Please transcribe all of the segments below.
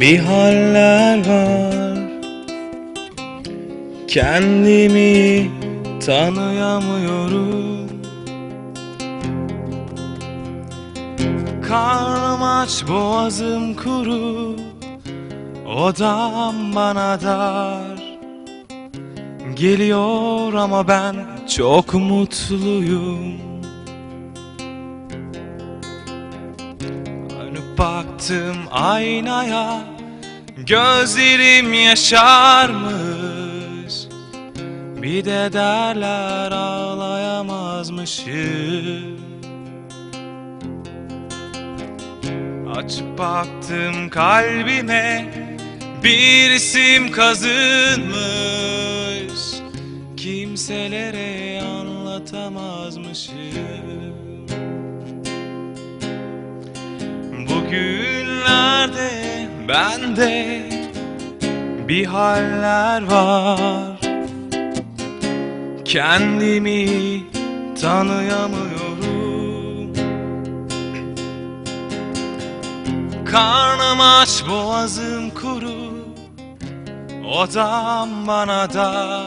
Bir haller var. Kendimi tanıyamıyorum. Karnım aç boğazım kuru. Odam bana dar. Geliyor ama ben çok mutluyum baktım aynaya Gözlerim yaşarmış. Bir de derler ağlayamazmışım. Açıp baktım kalbime Bir isim kazınmış. Kimselere anlatamazmışım Bugünlerde bende bir haller var. Kendimi tanıyamıyorum. Karnım aç boğazım kuru. Odam bana dar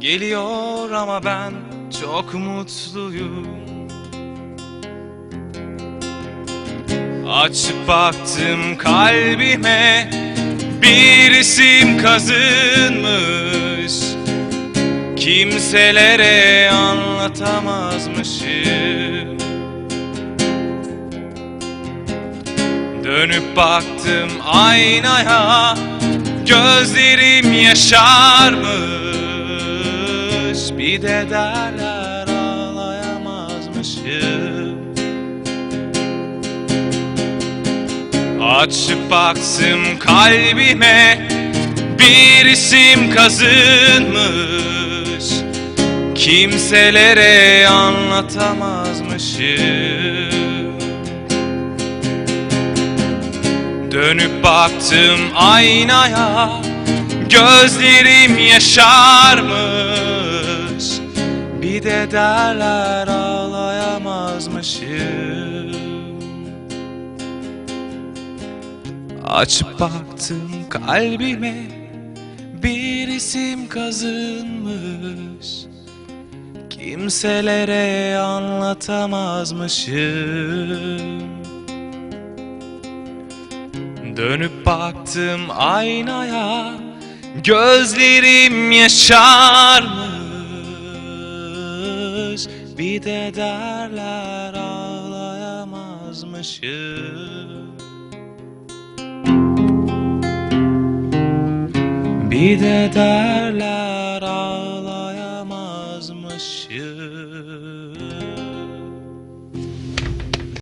Geliyor ama ben çok mutluyum Açıp baktım kalbime Bir isim kazınmış. Kimselere anlatamazmışım. Dönüp baktım aynaya Gözlerim yaşarmış. Bir de derler ağlayamazmışım Açıp baktım kalbime Bir isim kazınmış. Kimselere anlatamazmışım Dönüp baktım aynaya Gözlerim yaşarmış. Bir de derler ağlayamazmışım Açıp baktım kalbime Bir isim kazınmış. Kimselere anlatamazmışım. Dönüp baktım aynaya Gözlerim yaşarmış. Bir de derler ağlayamazmışım Bir de derler ağlayamazmışım